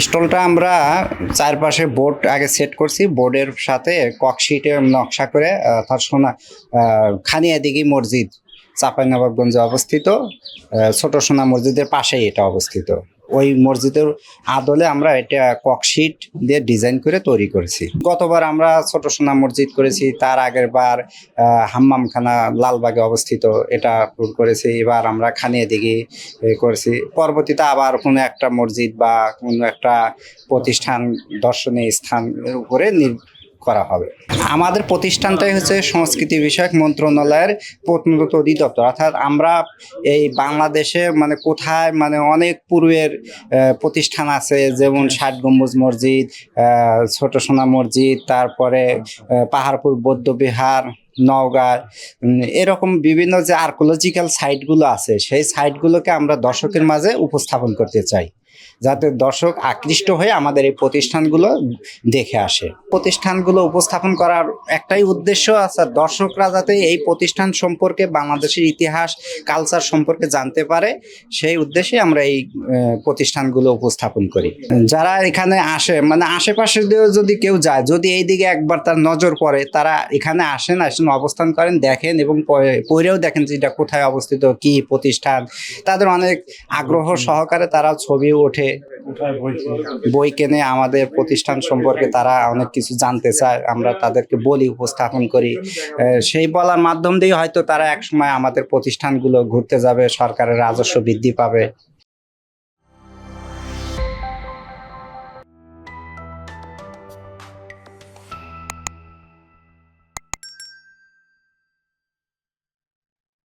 স্টলটা আমরা চারপাশে বোর্ড আগে সেট করছি। বোর্ডের সাথে ককশিটে নকশা করে তার সোনা আহ, খানিয়াদিঘি মসজিদ চাঁপাইনবাবগঞ্জে অবস্থিত। ছোট সোনা মসজিদের পাশেই এটা অবস্থিত। ওই মসজিদের আদলে আমরা এটা ককশিট দিয়ে ডিজাইন করে তৈরি করেছি। গতবার আমরা ছোট সোনা মসজিদ করেছি, তার আগের বার হাম্মামখানা লালবাগে অবস্থিত এটা করেছি, এবার আমরা খানিয়া দিঘি করেছি। পরবর্তীতে আবার কোনো একটা মসজিদ বা কোনো একটা প্রতিষ্ঠান, দর্শনীয় স্থান উপরে করা হবে। আমাদের প্রতিষ্ঠানটাই হচ্ছে সংস্কৃতি বিষয়ক মন্ত্রণালয়ের প্রত্নতত্ত্ব অধিদপ্তর। অর্থাৎ আমরা এই বাংলাদেশে মানে কোথায় মানে অনেক পূর্বের প্রতিষ্ঠান আছে, যেমন ষাট গম্বুজ মসজিদ ছোট সোনা মসজিদ, তারপরে পাহাড়পুর বৌদ্ধবিহার নওগাঁ এরকম বিভিন্ন যে আর্কোলজিক্যাল সাইটগুলো আছে, সেই সাইটগুলোকে আমরা দর্শকের মাঝে উপস্থাপন করতে চাই। যাতে দর্শক আকৃষ্ট হয়ে আমাদের এই প্রতিষ্ঠানগুলো দেখে আসে। প্রতিষ্ঠানগুলো উপস্থাপন করার একটাই উদ্দেশ্য আছে, দর্শকরা যাতে এই প্রতিষ্ঠান সম্পর্কে বাংলাদেশের ইতিহাস কালচার সম্পর্কে জানতে পারে, সেই উদ্দেশ্যে আমরা এই প্রতিষ্ঠানগুলো উপস্থাপন করি। যারা এখানে আসে মানে আশেপাশে দিয়েও যদি কেউ যায়, যদি এই দিকে একবার তার নজর পড়ে, তারা এখানে আসেন আসেন, অবস্থান করেন, দেখেন এবং পরে- পরেও দেখেন যে এটা কোথায় অবস্থিত, কি প্রতিষ্ঠান। তাদের অনেক আগ্রহ সহকারে তারা ছবি ওঠে। বই কেনে আমাদের প্রতিষ্ঠান সম্পর্কে তারা অনেক কিছু জানতে চায়। আমরা তাদেরকে বলি, উপস্থাপন করি। সেই বলার মাধ্যম দিয়ে হয়তো তারা একসময় আমাদের প্রতিষ্ঠানগুলো ঘুরতে যাবে, সরকারের রাজস্ব বৃদ্ধি পাবে।